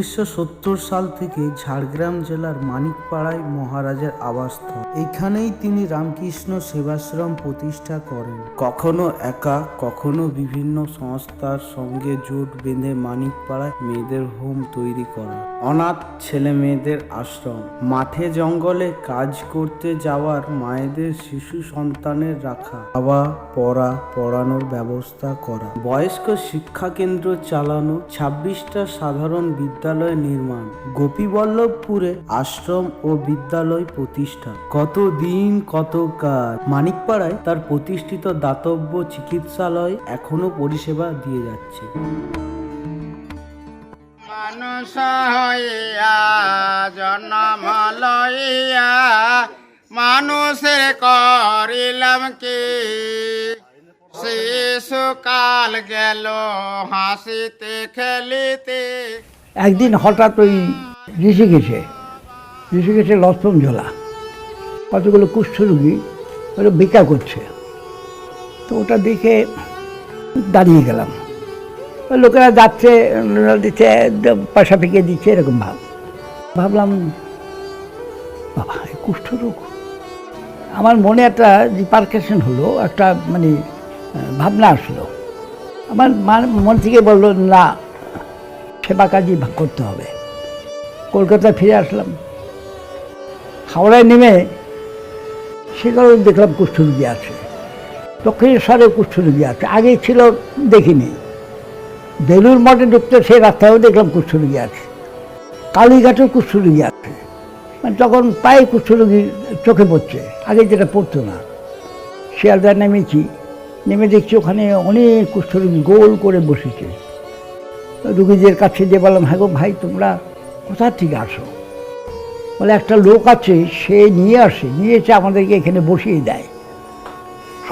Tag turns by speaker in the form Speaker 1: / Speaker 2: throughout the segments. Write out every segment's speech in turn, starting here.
Speaker 1: উনিশশো সাল থেকে ঝাড়গ্রাম জেলার মানিকপাড়ায় মহারাজের আবাসস্থল। এখানেই তিনি রামকৃষ্ণ সেবাশ্রম প্রতিষ্ঠা করেন। কখনো একা, কখনো বিভিন্ন সংস্থার সঙ্গে জোট বেঁধে মানিকপাড়ায় মেয়েদের হোম তৈরি করা। অনাথ ছেলে মেয়েদের আশ্রম। মাঠে জঙ্গলে কাজ করতে যাওয়ার মায়েদের শিশু সন্তানের রাখা। খাওয়া, পড়া, পড়ানোর ব্যবস্থা করা। বয়স্ক শিক্ষা কেন্দ্র চালানো। ছাব্বিশটা সাধারণ বিদ্যালয় নির্মাণ, গোপীবল্লভপুরে আশ্রম ও বিদ্যালয় প্রতিষ্ঠা। কত দিন, কত কাজ মানিকপাড়ায় তার প্রতিষ্ঠিত দাতব্য চিকিৎসালয় এখনও পরিষেবা দিয়ে যাচ্ছে।
Speaker 2: মানুষ করিলাম কি? শিশুকাল গেল, হাসিতে খেলিতে
Speaker 3: একদিন হঠাৎ ওই ঋষিকেশে ঋষিকেশে লক্ষণ ঝোলা, কতগুলো কুষ্ঠ কুষ্ঠরোগী ওরা ভিক্ষা করছে। তো ওটা দেখে দাঁড়িয়ে গেলাম। লোকেরা যাচ্ছে দিচ্ছে, পয়সা ফেঁকে দিচ্ছে, এরকম ভাব। ভাবলাম, বাবা কুষ্ঠরোগ আমার মনে একটা রিপার্কেশন হলো, একটা মানে ভাবনা আসলো। আমার মন থেকে বলল, না সেবা কাজই করতে হবে। কলকাতায় ফিরে আসলাম। হাওড়ায় নেমে সেখানেও দেখলাম কুষ্ঠরোগী আছে। দক্ষিণেশ্বরে কুষ্ঠরোগী আছে। আগে ছিল, দেখিনি। বেলুর মঠে ঢুকতে সেই রাস্তায়ও দেখলাম কুষ্ঠরোগী আছে। কালীঘাটেও কুষ্ঠরোগী আছে। মানে তখন প্রায় কুষ্ঠরোগী চোখে পড়ছে। আগে যেটা পড়তো না। শিয়ালদায় নেমেছি। নেমে দেখছি ওখানে অনেক কুষ্ঠরোগী গোল করে বসেছে। রুগীদের কাছে যে বললাম হ্যাঁ গো ভাই তোমরা কোথা থেকে আসো? বলে একটা লোক আছে সে নিয়ে আসে নিয়ে এসে আমাদেরকে এখানে বসিয়ে দেয়।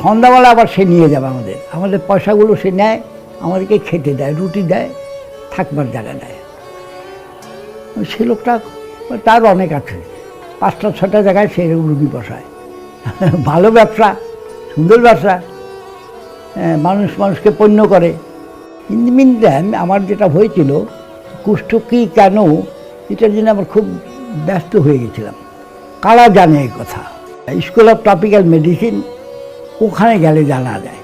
Speaker 3: সন্ধ্যাবেলা আবার সে নিয়ে যাবে আমাদের। আমাদের পয়সাগুলো সে নেয় আমাদেরকে খেতে দেয় রুটি দেয় থাকবার জায়গা দেয় সে লোকটা তার অনেক আছে। পাঁচটা ছটা জায়গায় সে রুগী বসায়। ভালো ব্যবসা সুন্দর ব্যবসা। হ্যাঁ, মানুষ মানুষকে পণ্য করে। ইন আমার যেটা হয়েছিল কুষ্ঠ কী কেন এটার জন্য আমার খুব ব্যস্ত হয়ে গেছিলাম। কারা জানে এই কথা? স্কুল অফ টপিক্যাল মেডিসিন ওখানে গেলে জানা যায়।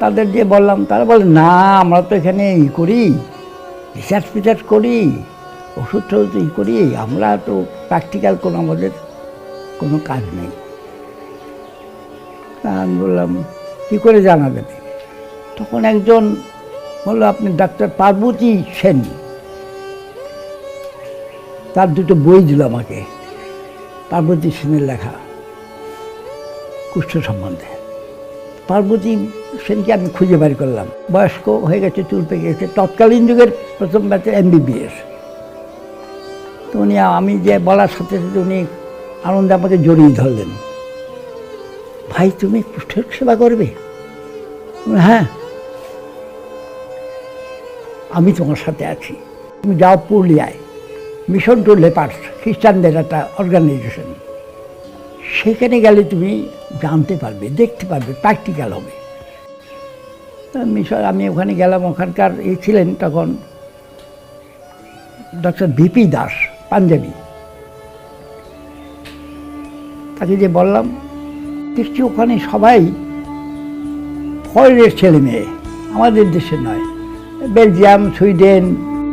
Speaker 3: তাদের যে বললাম, তারা বলে, না, আমরা তো এখানে ই করি রিসার্চ ফিসার্চ করি, ওষুধ টষুধ ই করি, আমরা তো প্র্যাকটিক্যাল কোনো আমাদের কোনো কাজ নেই। তা আমি বললাম, কী করে জানা যাবে তখন একজন বলল, আপনি ডাক্তার পার্বতী সেন। তার দুটো বই দিল আমাকে, পার্বতী সেনের লেখা, কুষ্ঠ সম্বন্ধে। পার্বতী সেনকে আমি খুঁজে বের করলাম। বয়স্ক হয়ে গেছে, চুল পেকে গেছে। তৎকালীন যুগের প্রথম ব্যাচের এমবিবিএস তো উনি, আমি যে বলার সাথে সাথে উনি আনন্দে আমাকে জড়িয়ে ধরলেন। ভাই, তুমি কুষ্ঠের সেবা করবে? হ্যাঁ। আমি তোমার সাথে আছি। তুমি যাও পুরুলিয়ায়। মিশন টু লেপার্স, খ্রিস্টানদের একটা অর্গানাইজেশন সেখানে গেলে তুমি জানতে পারবে, দেখতে পারবে প্র্যাকটিক্যাল হবে। মিশন আমি ওখানে গেলাম, ওখানকার এ ছিলেন তখন ডক্টর বিপি দাস, পাঞ্জাবি। তাকে যে বললাম, দেখছি ওখানে সবাই ফরেনের ছেলে মেয়ে আমাদের দেশে নয়। বেলজিয়াম, সুইডেন,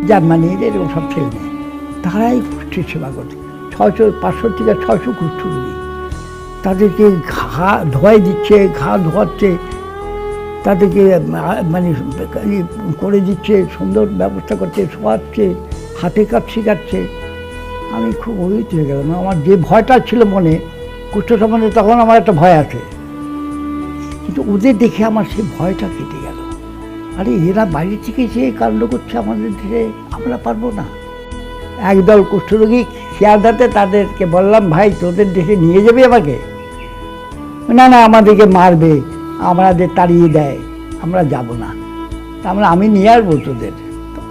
Speaker 3: জার্মানি, এরকম সব ছেলে মেয়ে তারাই কুষ্ঠের সেবা করছে ছশো পাঁচশো থেকে ছশো কুষ্ঠ রুগী তাদেরকে ঘা ধোয়াই দিচ্ছে, ঘা ধোয়াচ্ছে। তাদেরকে মানে করে দিচ্ছে, সুন্দর ব্যবস্থা করছে, শোয়াচ্ছে, হাতে কাজ শেখাচ্ছে। আমি খুব অভিভূত হয়ে গেলাম। আমার যে ভয়টা ছিল মনে, কুষ্ঠ সম্বন্ধে তখন আমার একটা ভয় আছে। কিন্তু ওদের দেখে আমার সেই ভয়টা কেটে গেল। আরে এরা বাইরে থেকে যে কাণ্ড করছে আমাদের দেশে আমরা পারব না। একদল কুষ্ঠরোগী শিয়ালদাতে তাদেরকে বললাম, ভাই, তোদের দেশে নিয়ে যাবে আমাকে? না না, আমাদেরকে মারবে, আমাদের তাড়িয়ে দেয়, আমরা যাব না। তা আমরা, আমি নিয়ে আসব তোদের।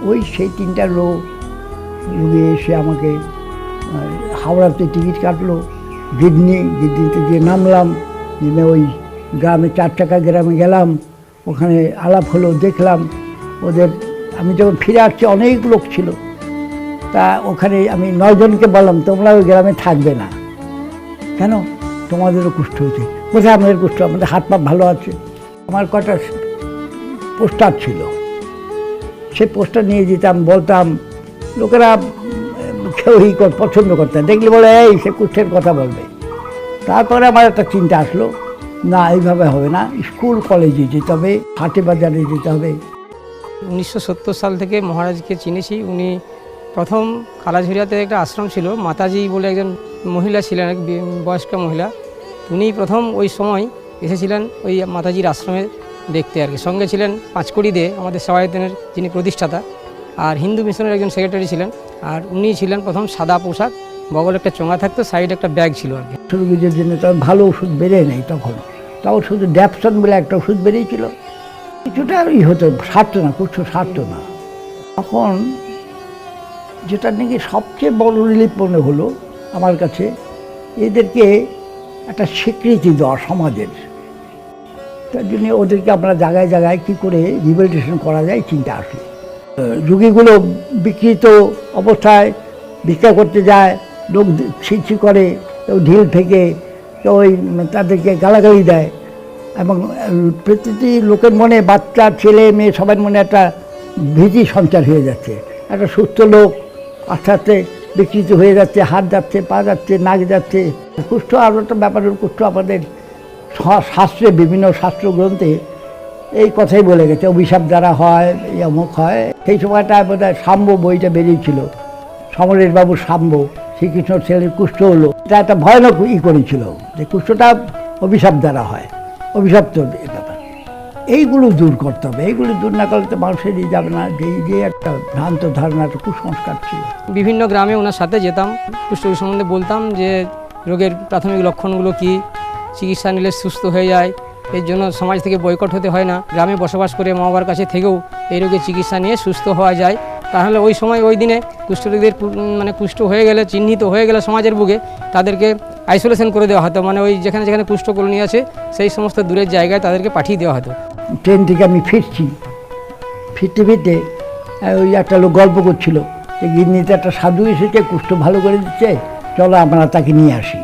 Speaker 3: ওই সেই তিনটা লোক রুগী এসে আমাকে হাওড়াতে টিকিট কাটলো। গিডনি, গিডনিতে গিয়ে নামলাম, নেমে ওই গ্রামে চার টাকা গ্রামে গেলাম। ওখানে আলাপ হলো, দেখলাম ওদের, আমি যখন ফিরে আসছি, অনেক লোক ছিল। তা ওখানে আমি নয়জনকে বললাম, তোমরা ওই গ্রামে থাকবে না। কেন? তোমাদেরও কুষ্ঠ হয়েছে কোথায় আমাদের কুষ্ঠ আমাদের হাত পা ভালো আছে। আমার কটা পোস্টার ছিল। সে পোস্টার নিয়ে যেতাম, বলতাম, লোকেরা কেউই পছন্দ করতে না। দেখলে বলে, এই, সে কুষ্ঠের কথা বলবে। তারপরে আমার একটা চিন্তা আসলো না, এইভাবে হবে না। স্কুল, কলেজে যেতে হবে, হাটে বাজারে যেতে হবে।
Speaker 4: উনিশশো সত্তর সাল থেকে মহারাজকে চিনেছি। উনি প্রথম কালাঝুরিয়াতে একটা আশ্রম ছিল। মাতাজি বলে একজন মহিলা ছিলেন, এক বয়স্ক মহিলা। উনি প্রথম ওই সময় এসেছিলেন ওই মাতাজির আশ্রমে দেখতে আর কি। সঙ্গে ছিলেন পাঁচকড়ি দে, আমাদের সবাইতনের যিনি প্রতিষ্ঠাতা। আর হিন্দু মিশনের একজন সেক্রেটারি ছিলেন। আর উনি ছিলেন প্রথম সাদা পোশাক, বগল একটা চোঙা থাকতো, সাইড একটা ব্যাগ ছিল আর কি।
Speaker 3: রোগীদের জন্য তখন ভালো ওষুধ বেড়ে নেই তখন। তখন শুধু ড্যাপসন বলে একটা ওষুধ বেরিয়েছিল। কিছুটা ই হতো সারতো না কুষ্ঠ সারতো না। তখন যেটা নাকি সবচেয়ে বড় রিলিফ মনে হলো আমার কাছে, এদেরকে একটা স্বীকৃতি দেওয়া সমাজের। তার জন্য ওদেরকে আমরা জায়গায় জায়গায় কী করে রিভেলিটেশন করা যায় চিন্তা আসলো। রুগীগুলো বিকৃত অবস্থায় ভিক্ষা করতে যায়, লোক ছিছি করে কেউ ঢিল ফেঁকে কেউ ওই তাদেরকে গালাগালি দেয় এবং প্রতিটি লোকের মনে বাচ্চা, ছেলে, মেয়ে সবার মনে একটা ভীতি সঞ্চার হয়ে যাচ্ছে। একটা সুস্থ লোক আস্তে আস্তে বিকৃত হয়ে যাচ্ছে, হাত যাচ্ছে, পা যাচ্ছে, নাক যাচ্ছে। কুষ্ঠ আরও একটা ব্যাপার কুষ্ঠ আমাদের শাস্ত্রে, বিভিন্ন শাস্ত্র গ্রন্থে এই কথাই বলে গেছে, অভিশাপ দ্বারা হয় অমুক হয়। সেই সময়টা বোধ হয় সাম্য বইটা বেরিয়েছিল। সমরেশ বাবু সাম্য। শ্রীকৃষ্ণ ছেলের কুষ্ঠ হলো। এটা একটা ভয়ানক ই করেছিল যে কুষ্ঠটা অভিশাপ দ্বারা হয়। অভিশপ্ত এ ব্যাপার। এইগুলো দূর করতে হবে। এইগুলো দূর না করলে তো মানুষেরই যাবে না। যে যে একটা ভ্রান্ত ধারণা, একটা কুসংস্কার ছিল।
Speaker 4: বিভিন্ন গ্রামে ওনার সাথে যেতাম। কুষ্ঠরোগ সম্বন্ধে বলতাম যে, রোগের প্রাথমিক লক্ষণগুলো কি? চিকিৎসা নিলে সুস্থ হয়ে যায়। এর জন্য সমাজ থেকে বয়কট হতে হয় না। গ্রামে বসবাস করে মা বাবার কাছে থেকেও এই রোগের চিকিৎসা নিয়ে সুস্থ হওয়া যায়। তাহলে ওই সময় ওই দিনে কুষ্ঠরোগীদের মানে কুষ্ঠ হয়ে গেলে, চিহ্নিত হয়ে গেলে সমাজের বুকে তাদেরকে আইসোলেশন করে দেওয়া হতো। মানে ওই যেখানে যেখানে কুষ্ঠ কলোনি আছে, সেই সমস্ত দূরের জায়গায় তাদেরকে পাঠিয়ে দেওয়া হতো।
Speaker 3: ট্রেন থেকে আমি ফিরছি। ফিরতে ফিরতে ওই একটা লোক গল্প করছিল। যে গিন্নিতে একটা সাধু এসেছে, কুষ্ঠ ভালো করে দিচ্ছে, চলো আমরা তাকে নিয়ে আসি।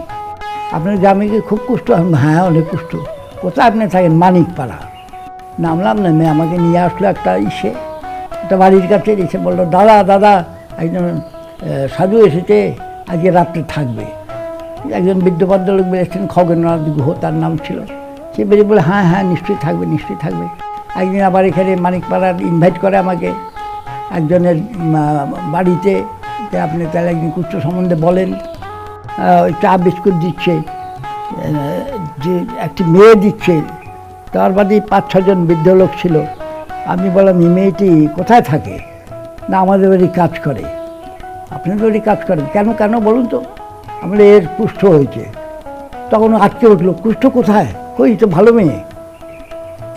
Speaker 3: আপনার গ্রামে খুব কুষ্ঠ হ্যাঁ অনেক কুষ্ঠ। কোথায় আপনি থাকেন? মানিকপাড়া। নামলাম না মেয়ে আমাকে নিয়ে আসলো একটা ইসে। একটা বাড়ির কাছে এসে বলল, দাদা দাদা, একজন সাধু এসেছে, আজকে রাত্রে থাকবে। একজন বৃদ্ধ ভদ্রলোক বেরিয়েছেন, খগেন্দ্রনাথ গুহ তার নাম ছিল। সে বেরিয়ে বলে হ্যাঁ হ্যাঁ নিশ্চয়ই থাকবে নিশ্চয়ই থাকবে। একদিন আবার এখানে মানিকপাড়ার ইনভাইট করে আমাকে। একজনের বাড়িতে যে আপনি তাহলে একদিন কুষ্ঠ সম্বন্ধে বলেন। চা বিস্কুট দিচ্ছে যে একটি মেয়ে দিচ্ছে। তার বাদে পাঁচ ছজন বৃদ্ধ লোক ছিল। আমি বললাম, এই মেয়েটি কোথায় থাকে? না, আমাদের বাড়ি কাজ করে। আপনাদের বাড়ি কাজ করেন কেন কেন বলুন তো? আমরা এর কুষ্ঠ হয়েছে। তখন আটকে উঠল, কুষ্ঠ কোথায়? কই, তো ভালো মেয়ে।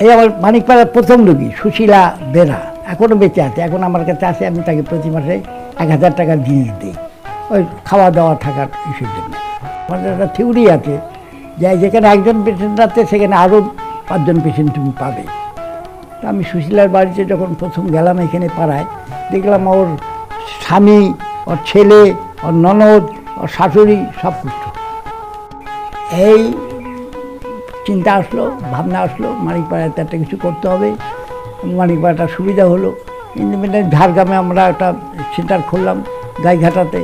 Speaker 3: এই আমার মানিকপাড়ার প্রথম রোগী, সুশীলা বেরা এখনও বেঁচে আছে। এখন আমার কাছে আসে আমি তাকে প্রতি মাসে এক হাজার টাকা দিয়ে দিই, ওই খাওয়া দাওয়া থাকার ইস্যুর জন্য। আমাদের একটা থিওরি আছে, যে যেখানে একজন পেশেন্ট আছে, সেখানে আরও পাঁচজন পেশেন্ট তুমি পাবে। আমি সুশীলার বাড়িতে যখন প্রথম গেলাম এখানে পাড়ায়, দেখলাম ওর স্বামী, ওর ছেলে, ওর ননদ, ওর শাশুড়ি সব কিছু এই চিন্তা আসলো, ভাবনা আসলো, মানিকপাড়াতে একটা কিছু করতে হবে। মানিকপাড়াটা সুবিধা হলো। ইন্ডিপেন্ডেন্ট ঝাড়গ্রামে আমরা একটা সেন্টার খুললাম, গাইঘাটাতে।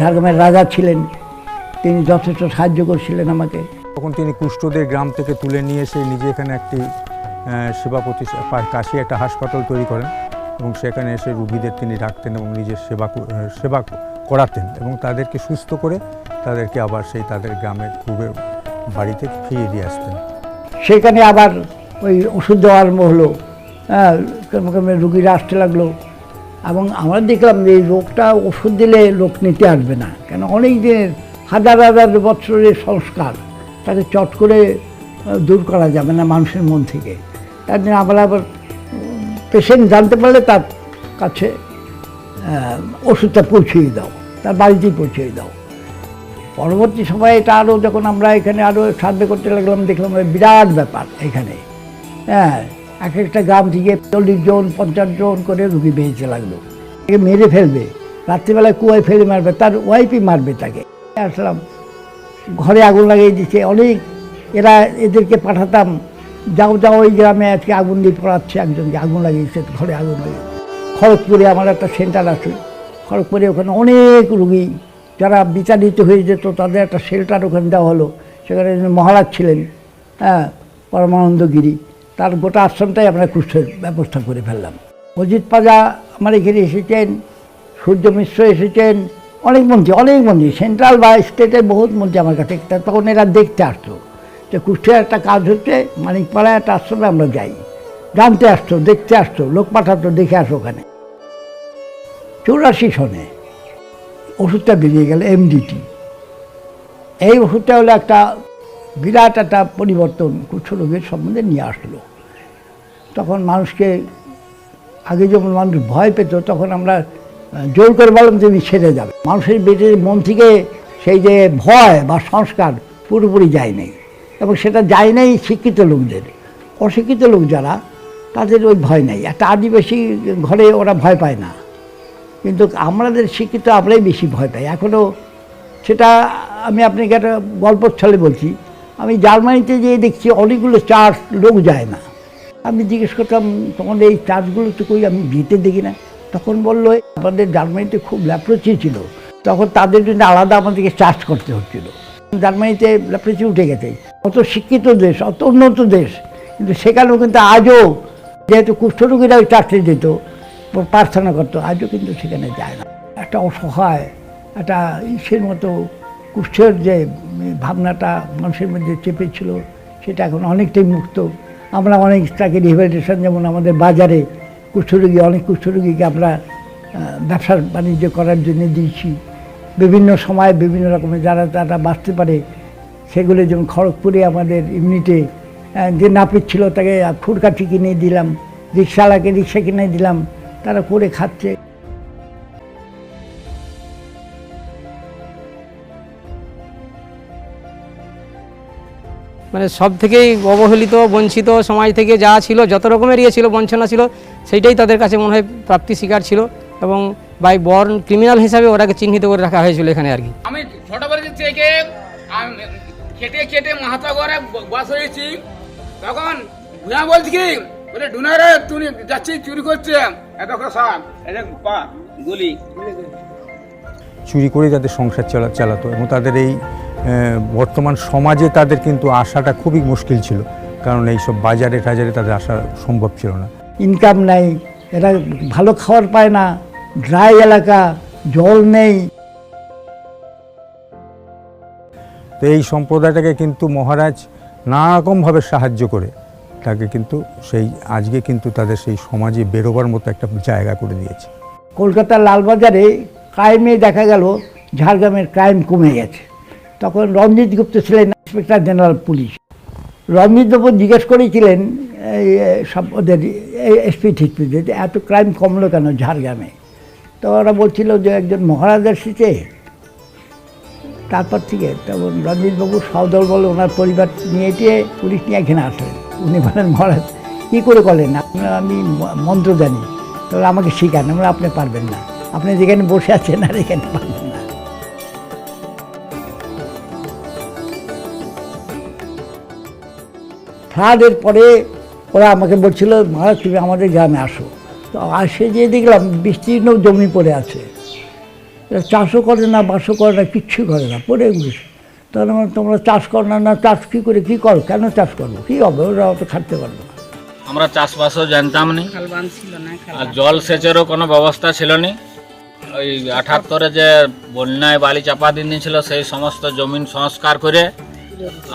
Speaker 3: ঝাড়গ্রামের রাজা ছিলেন, তিনি যথেষ্ট সাহায্য করছিলেন আমাকে।
Speaker 5: তখন তিনি কুষ্ঠদের গ্রাম থেকে তুলে নিয়ে এসে নিজে এখানে একটি সেবা প্রতিষ্ঠা কাশি একটা হাসপাতাল তৈরি করেন এবং সেখানে এসে রুগীদের তিনি রাখতেন এবং নিজের সেবা সেবা করাতেন এবং তাদেরকে সুস্থ করে তাদেরকে আবার সেই তাদের গ্রামের পূর্বের বাড়িতে ফিরিয়ে দিয়ে আসতেন।
Speaker 3: সেখানে আবার ওই ওষুধ দেওয়া আরম্ভ হলো। হ্যাঁ রুগীরা আসতে লাগল এবং আমরা দেখলাম যে এই রোগটা ওষুধ দিলে লোক নিতে আসবে না। কেন অনেক দিনের হাজার হাজার বছরের সংস্কার, তাকে চট করে দূর করা যাবে না মানুষের মন থেকে। তার জন্য আমরা আবার পেশেন্ট জানতে পারলে তার কাছে ওষুধটা পৌঁছিয়ে দাও, তার বাড়িতেই পৌঁছিয়ে দাও। পরবর্তী সময়ে এটা আরও যখন আমরা এখানে আরও সার্ভে করতে লাগলাম, দেখলাম বিরাট ব্যাপার এখানে। হ্যাঁ এক একটা গ্রাম থেকে চল্লিশ জন, পঞ্চাশ জন করে রুগী বেরিয়েছে লাগল। একে মেরে ফেলবে, রাত্রিবেলায় কুয়ায় ফেলে মারবে, তার ওয়াইফই মারবে তাকে। আসলাম, ঘরে আগুন লাগিয়ে দিচ্ছে অনেক এরা এদেরকে পাঠাতাম, যাও যাও ওই গ্রামে আজকে আগুন দিয়ে পড়াচ্ছে একজনকে, আগুন লাগিয়েছে, ঘরে আগুন লাগিয়ে খড়গপুরে আমার একটা সেন্টার আছে। খড়গপুরে ওখানে অনেক রুগী, যারা বিতাড়িত হয়ে যেত, তাদের একটা শেল্টার ওখানে দেওয়া হলো। সেখানে মহারাজ ছিলেন হ্যাঁ পরমানন্দগিরি তার গোটা আশ্রমটাই আমরা কুষ্ঠের ব্যবস্থা করে ফেললাম। অজিত পাজা আমার এখানে এসেছেন, সূর্য মিশ্র এসেছেন, অনেক মন্ত্রী অনেক মন্ত্রী। সেন্ট্রাল বা স্টেটের বহুত মন্ত্রী আমার কাছে তখন এরা দেখতে আসতো। যে কুষ্টিয়ার একটা কাজ হচ্ছে, মানিকপাড়ায় একটা আশ্রমে আমরা যাই। জানতে আসতো দেখতে আসতো লোক পাঠাতো দেখে আসো ওখানে। চৌরাশি সনে ওষুধটা বেরিয়ে গেল এমডিটি এই ওষুধটা হলো একটা বিরাট একটা পরিবর্তন কুষ্ঠ রোগের সম্বন্ধে নিয়ে আসলো। তখন মানুষকে, আগে যখন মানুষ ভয় পেত, তখন আমরা জোর করে বললাম তুমি ছেড়ে যাবে। মানুষের বেটে মন থেকে সেই যে ভয় বা সংস্কার পুরোপুরি যায় নাই। এবং সেটা যায় নাই শিক্ষিত লোকদের। অশিক্ষিত লোক যারা, তাদের ওই ভয় নাই। একটা আদিবাসী ঘরে ওরা ভয় পায় না। কিন্তু আমাদের শিক্ষিত আমরাই বেশি ভয় পাই। এখনও সেটা আমি আপনাকে একটা গল্প ছলে বলছি। আমি জার্মানিতে যেয়ে দেখছি অনেকগুলো চার্চ লোক যায় না। আমি জিজ্ঞেস করতাম তখন এই চার্চগুলো তো কই? আমি যেতে দেখি না। তখন বলল, আমাদের জার্মানিতে খুব ল্যাপ্রোচি ছিল। তখন তাদের জন্য আলাদা আমাদেরকে চার্জ করতে হচ্ছিল। জার্মানিতে ল্যাপ্রোচি উঠে গেছে। অত শিক্ষিত দেশ, অত উন্নত দেশ। কিন্তু সেখানেও কিন্তু আজও যেহেতু কুষ্ঠরোগীরা ওই চার্চে যেত প্রার্থনা করতো, আজও কিন্তু সেখানে যায় না। একটা অসহায়, একটা ইসের মতো কুষ্ঠের যে ভাবনাটা মানুষের মধ্যে চেপেছিল সেটা এখন অনেকটাই মুক্ত। আমরা অনেক তাকে রিহেবিলিটেশন যেমন আমাদের বাজারে কুষ্ঠরোগী, অনেক কুষ্ঠরোগীকে আমরা ব্যবসা বাণিজ্য করার জন্য দিয়েছি। বিভিন্ন সময়ে বিভিন্ন রকমের যারা তারা বাঁচতে পারে সেগুলো যেমন খড়গপুরে আমাদের ইউনিটে যে নাপিত ছিল তাকে ফুটকাঠি কিনে দিলাম রিক্সাওয়ালাকে রিক্সা কিনে দিলাম তারা করে খাচ্ছে।
Speaker 4: মানে সব থেকেই অবহেলিত বঞ্চিত সমাজ থেকে যা ছিল যত রকমের ইয়ে ছিল বঞ্চনা ছিল সেইটাই তাদের কাছে মনে হয় প্রাপ্তি শিকার ছিল এবং বাই বর্ন ক্রিমিনাল হিসাবে ওরাকে চিহ্নিত করে রাখা হয়েছিল এখানে আর কি।
Speaker 6: আমি ছোটবেলা থেকে আম, খেটে খেটে মাথা করে বাস হয়েছি। তখন ভুয়া বলছি কি বলে ডুনারে তুই যাচ্ছি চুরি করছে। এত করে সব এটা পা গুলি।
Speaker 5: চুরি করে যাদের সংসার চালা চালাতো এবং তাদের এই বর্তমান সমাজে তাদের কিন্তু আসাটা খুবই মুশকিল ছিল। কারণ এই সব বাজারে টাজারে তাদের আসা সম্ভব ছিল না।
Speaker 3: ইনকাম নাই এরা ভালো খাবার পায় না ড্রাই এলাকা জল নেই।
Speaker 5: তো এই সম্প্রদায়টাকে কিন্তু মহারাজ নানা রকমভাবে সাহায্য করে। তাকে কিন্তু সেই, আজকে কিন্তু তাদের সেই সমাজে বেরোবার মতো একটা জায়গা করে দিয়েছে।
Speaker 3: কলকাতার লালবাজারে ক্রাইমে দেখা গেল, ঝাড়গ্রামের ক্রাইম কমে গেছে। তখন রঞ্জিত গুপ্ত ছিলেন ইন্সপেক্টর জেনারেল পুলিশ। রঞ্জিত বাবু জিজ্ঞেস করেছিলেন সব ওদের এসপি যে এত ক্রাইম কমলো কেন ঝাড়গ্রামে? তো ওরা বলছিল যে, একজন মহারাজ এসেছে তারপর থেকে তখন রঞ্জিতবাবু সদল বলে ওনার পরিবার নিয়ে গিয়ে পুলিশ নিয়ে এখানে আসলেন। উনি বলেন, মহারাজ, কী করে করলেন? আপনার আমি মন্ত্র জানি। তাহলে আমাকে শেখান, আমরা আপনি পারবেন না। আপনি যেখানে বসে আছেন আর এখানে পারবেন না। ফ্লাডের পরে ওরা আমাকে বলছিল, মহারাজ, তুমি আমাদের গ্রামে আসো। তো আসে যে দেখলাম, বিস্তীর্ণ জমি পড়ে আছে। চাষও করে না বাসও করে না কিচ্ছু করে না পড়ে গেছে তাহলে আমার তোমরা চাষ করো না না চাষ কী করে কী করো কেন চাষ করব কী হবে? ওরা অত খাটতে পারবে না।
Speaker 6: আমরা চাষবাসও জানতাম না। আর জল সেচেরও কোনো ব্যবস্থা ছিল না। ওই আঠাত্তরে যে বন্যায় বালি চাপা দিন দিয়েছিল সেই সমস্ত জমিন সংস্কার করে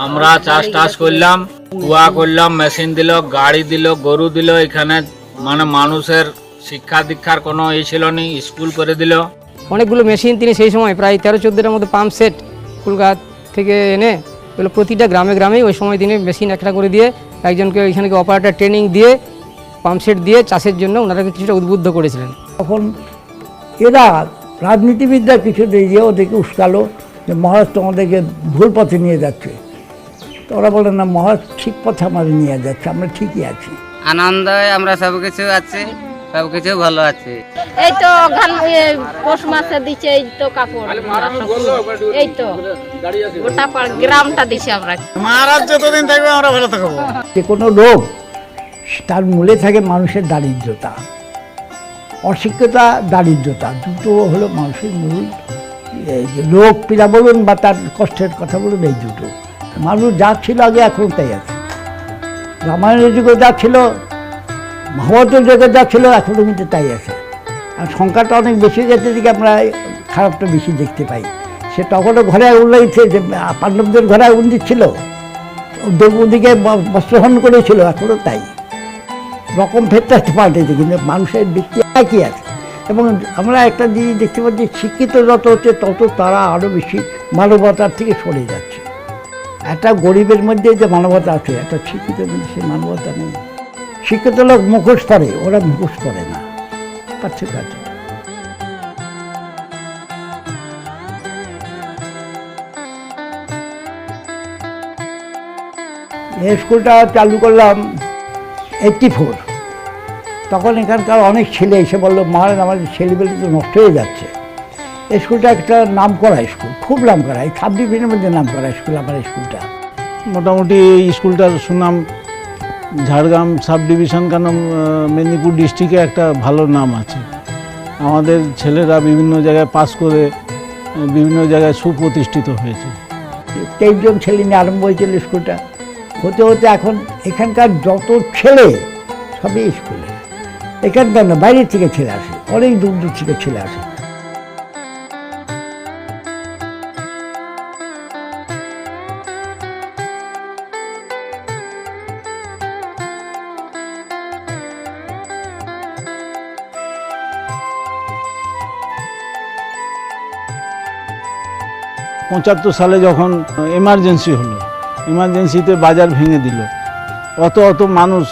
Speaker 6: আমরা চাষ টাস করলাম কুয়া করলাম মেশিন দিল গাড়ি দিল গরু দিল এখানে মানে মানুষের শিক্ষা দীক্ষার কোনো ই ছিল না স্কুল করে দিল।
Speaker 4: অনেকগুলো মেশিন তিনি সেই সময় প্রায় তেরো চোদ্দোটার মতো পাম্প সেট কলকাতা থেকে এনে এগুলো প্রতিটা গ্রামে গ্রামেই ওই সময় তিনি মেশিন একটা করে দিয়ে একজনকে ওইখানকে অপারেটার ট্রেনিং দিয়ে পাম্প সেট দিয়ে চাষের জন্য ওনারা কিছুটা উদ্বুদ্ধ করেছিলেন।
Speaker 3: তখন এরা রাজনীতিবিদরা কিছু দিয়ে ওদেরকে উস্কালো যে মহারাজ তোমাদেরকে ভুল পথে নিয়ে যাচ্ছে। তো ওরা বলে না মহারাজ ঠিক পথে আমাদের নিয়ে যাচ্ছে আমরা ঠিকই আছি।
Speaker 7: আনন্দ আমরা সব কিছু আছে। সব কিছু ভালো আছে। এই তো ঘান পৌষ মাসে দিচ্ছে এই তো কাপড় এই তো। গোটা পাড় গ্রামটা দিছে আমরা।
Speaker 2: মহারাজ যতদিন থাকবে আমরা ভালো থাকব।
Speaker 3: যে কোনো রোগ তার মূলে থাকে মানুষের দারিদ্রতা। অশিক্ষতা দারিদ্রতা দুটো হলো মানুষের মূল রোগ পীড়া বলুন বা তার কষ্টের কথা বলুন এই দুটো। মানুষ যা ছিল আগে এখন তাই আছে। রামায়ণের যুগে যা ছিল মহাভারতের যুগে যা ছিল এখনও কিন্তু তাই আছে। আর সংখ্যাটা অনেক বেশি গেছে দিকে আমরা খারাপটা বেশি দেখতে পাই। সে তখনও ঘরে আগুন লাগিয়েছে, যে পাণ্ডবদের ঘরে আগুন দিচ্ছিল। দ্রৌপদীকে ব- বস্ত্রহরণ করেছিল এখনও তাই। রকম একটু পাল্টেছে, কিন্তু মানুষের ব্যক্তি একই আছে। এবং আমরা একটা জিনিস দেখতে পাচ্ছি, শিক্ষিত যত হচ্ছে, তত তারা আরও বেশি মানবতার থেকে সরে যাচ্ছে। একটা গরিবের মধ্যে যে মানবতা আছে, একটা শিক্ষিতের মধ্যে সে মানবতা নেই। শিক্ষিত লোক মুখোশ পরে, ওরা মুখোশ পরে না। পার্থক্য আছে। এই স্কুলটা চালু করলাম এইটটি ফোর। তখন এখানকার অনেক ছেলে এসে বলল মহারাজ আমাদের ছেলেবেলে তো নষ্ট হয়ে যাচ্ছে। এই স্কুলটা একটা নাম করা স্কুল, খুব নাম করা এই সাব ডিভিশনের মধ্যে নাম করা স্কুল, আমার স্কুলটা।
Speaker 8: মোটামুটি এই স্কুলটার সুনাম ঝাড়গ্রাম সাব ডিভিশন কেন মেদিনীপুর ডিস্ট্রিক্টে একটা ভালো নাম আছে। আমাদের ছেলেরা বিভিন্ন জায়গায় পাস করে, বিভিন্ন জায়গায় সুপ্রতিষ্ঠিত হয়েছে।
Speaker 3: তেইশ জন ছেলে নিয়ে আরম্ভ হয়েছিল স্কুলটা। হতে হতে এখন এখানকার যত ছেলে সবই স্কুলে। এখানকার না, বাইরের থেকে ছেলে আসে, অনেক দূর দূর থেকে ছেলে আসে।
Speaker 8: পঁচাত্তর সালে যখন এমার্জেন্সি হলো এমার্জেন্সিতে বাজার ভেঙে দিল। অত অত মানুষ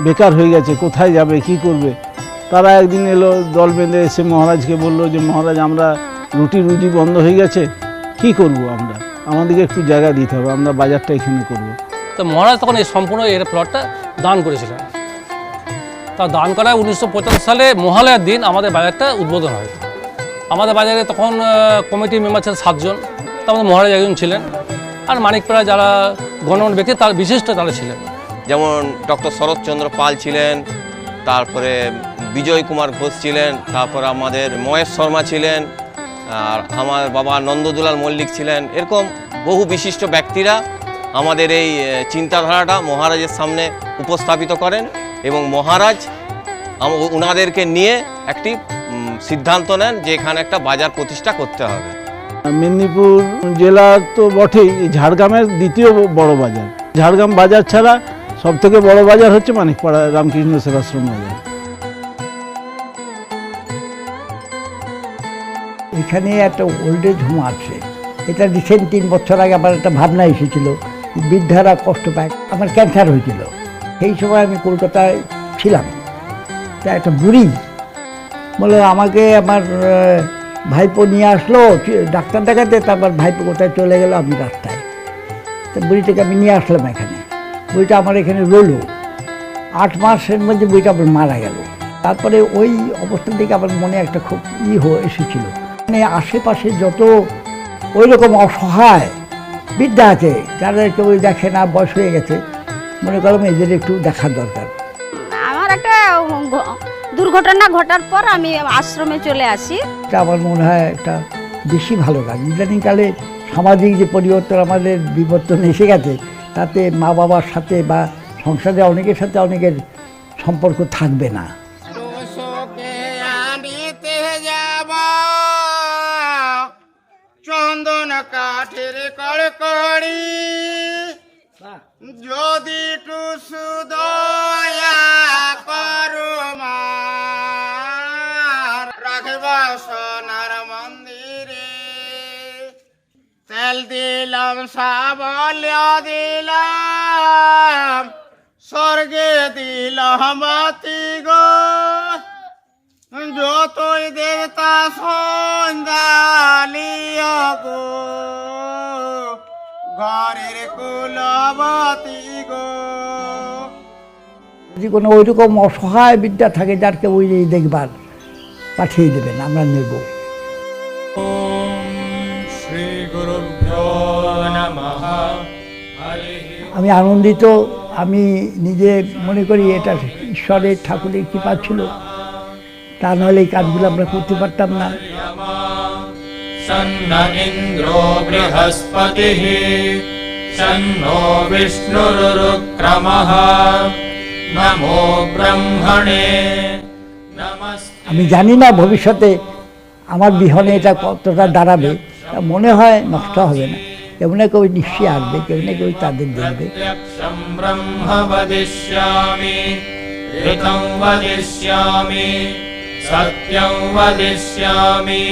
Speaker 8: বেকার হয়ে গেছে কোথায় যাবে কি করবে? তারা একদিন এলো দল বেঁধে এসে মহারাজকে বলল যে মহারাজ আমরা রুটি রুজি বন্ধ হয়ে গেছে কি করব আমরা? আমাদেরকে একটু জায়গা দিতে হবে আমরা বাজারটা এখানে করব।
Speaker 9: তো মহারাজ তখন এই সম্পূর্ণ এর প্লটটা দান করেছিলেন। তা দান করায় উনিশশো পঁচাত্তর সালে মহালয়ার দিন আমাদের বাজারটা উদ্বোধন হয়। আমাদের বাজারে তখন আহ, কমিটির মেম্বার ছিলেন সাতজন। তার মধ্যে মহারাজ একজন ছিলেন। আর মানিকপাড়া যারা গণমান্য ব্যক্তি, তার বিশিষ্ট তারা ছিলেন।
Speaker 10: যেমন ডক্টর শরৎচন্দ্র পাল ছিলেন, তারপরে বিজয় কুমার ঘোষ ছিলেন, তারপর আমাদের মহেশ শর্মা ছিলেন, আর আমার বাবা নন্দদুলাল মল্লিক ছিলেন। এরকম বহু বিশিষ্ট ব্যক্তিরা আমাদের এই চিন্তাধারাটা মহারাজের সামনে উপস্থাপিত করেন এবং মহারাজ ওনাদেরকে নিয়ে একটি সিদ্ধান্ত নেন যে এখানে একটা বাজার প্রতিষ্ঠা করতে হবে।
Speaker 8: মেদিনীপুর জেলা তো বটেই ঝাড়গ্রামের দ্বিতীয় বড় বাজার। ঝাড়গ্রাম বাজার ছাড়া সব থেকে বড় বাজার হচ্ছে মানিকপাড়া রামকৃষ্ণ সেবাশ্রম বাজার।
Speaker 3: এখানে একটা ওল্ড এজ হোম আছে। এটা রিসেন্ট তিন বছর আগে আমার একটা ভাবনা এসেছিল, বৃদ্ধারা কষ্ট পায়, আমার ক্যান্সার হয়েছিল। সেই সময় আমি কলকাতায় ছিলাম। তা একটা বুড়ি বলে, আমাকে আমার ভাইপো নিয়ে আসলো ডাক্তার দেখাতে, তারপর ভাইপো কোথায় চলে গেল আমি রাস্তায়। তো বুড়িটাকে আমি নিয়ে আসলাম এখানে। বুড়িটা আমার এখানে রইল। আট মাসের মধ্যে বইটা আবার মারা গেল। তারপরে ওই অবস্থা থেকে আমার মনে একটা খুব ই হয়ে এসেছিল। মানে আশেপাশে যত ওই রকম অসহায় বিদ্যা আছে, যারা কেউ দেখে না, বয়স হয়ে গেছে, মনে করলাম এদের একটু দেখার দরকার।
Speaker 7: আমার একটা দুর্ঘটনা ঘটার পর আমি আশ্রমে চলে আসি।
Speaker 3: এটা আমার মনে হয় একটা বেশি ভালো কাজ। ইদানিংকালে সামাজিক যে পরিবর্তন আমাদের বিবর্তন এসে গেছে তাতে মা বাবার সাথে বা সংসারে অনেকের সাথে অনেকের সম্পর্ক থাকবে না।
Speaker 2: চন্দন কাঠের কড়কড়ি যদি টুসু দয়া তেল দিলাম সাবল দিলাম স্বর্গে দিলাম গো। যতই দেবতা সন্ধ্যালিয়া গো ঘরের কুলবতী গো।
Speaker 3: যদি কোনো ওইরকম অসহায় বিদ্যা থাকে যার কেউ ওই দেখবার পাঠিয়ে দেবেন আমরা নেব। আমি আনন্দিত আমি নিজে মনে করি এটা ঈশ্বরের ঠাকুরের কৃপা ছিল। তা নাহলে এই কাজগুলো আমরা করতে পারতাম না।
Speaker 6: সন্ন ইন্দ্রো বৃহস্পতিः সন্নো বিষ্ণুরুক্রমः নমো ব্রহ্মণে।
Speaker 3: আমি জানি না ভবিষ্যতে আমার বিহনে এটা কতটা দাঁড়াবে মনে হয় নষ্ট হবে না। यमुने को निश्याग्दे यमुने को
Speaker 6: तादिन्दे ब्रह्म सत्यं वदिष्यामि